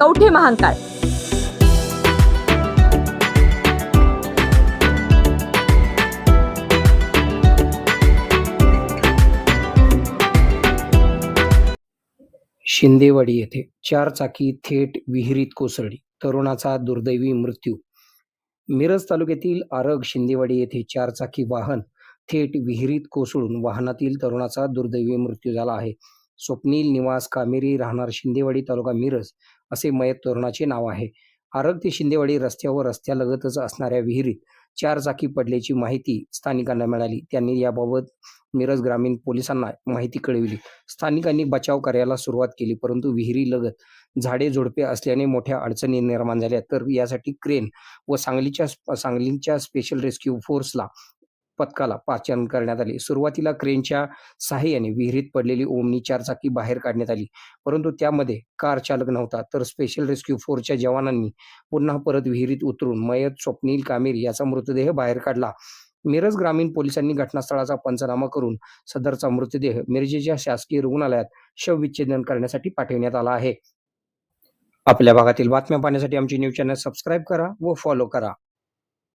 कवठे महांकाळ शिंदेवाडी येथे चार चाकी थेट विहिरीत कोसळली. तरुणाचा दुर्दैवी मृत्यू. मिरज तालुक्यातील आरग शिंदेवाडी येथे चार चाकी वाहन थेट विहिरीत कोसळून वाहनातील तरुणाचा दुर्दैवी मृत्यू झाला आहे. स्वप्नील निवास कामेरी राहणार शिंदेवाडी तालुका मिरज असे मयत तरुणाचे नाव आहे. आरग ते शिंदेवाडी रस्त्यावर रस्त्यालगतच असणाऱ्या विहिरीत चार चाकी पडल्याची माहिती स्थानिकांना मिळाली. त्यांनी याबाबत मिरज ग्रामीण पोलिसांना माहिती कळविली. स्थानिकांनी बचाव कार्याला सुरुवात केली परंतु विहिरी लगत झाडे झुडपे असल्याने मोठ्या अडचणी निर्माण झाल्या. तर यासाठी क्रेन व सांगलीच्या सांगलीच्या स्पेशल रेस्क्यू फोर्सला पथकाला पाचारण करण्यात आले. सुरुवातीला क्रेनच्या सहाय्याने विहिरीत पडलेली ओमनी चारचाकी बाहेर काढण्यात आली. परंतु त्यामध्ये कार चालक नव्हता तर स्पेशल रेस्क्यू फोर्सच्या जवानांनी पुन्हा परत विहिरीत उतरून मयत स्वप्नील कामेर याचा मृतदेह बाहेर काढला. मिरज ग्रामीण पोलिसांनी घटनास्थळाचा पंचनामा करून सदरचा मृतदेह मिरजेच्या शासकीय रुग्णालयात शवविच्छेदन करण्यासाठी पाठवण्यात आला आहे. आपल्या भागातील बातम्या पाहण्यासाठी आमची न्यूज चॅनल सबस्क्राईब करा व फॉलो करा.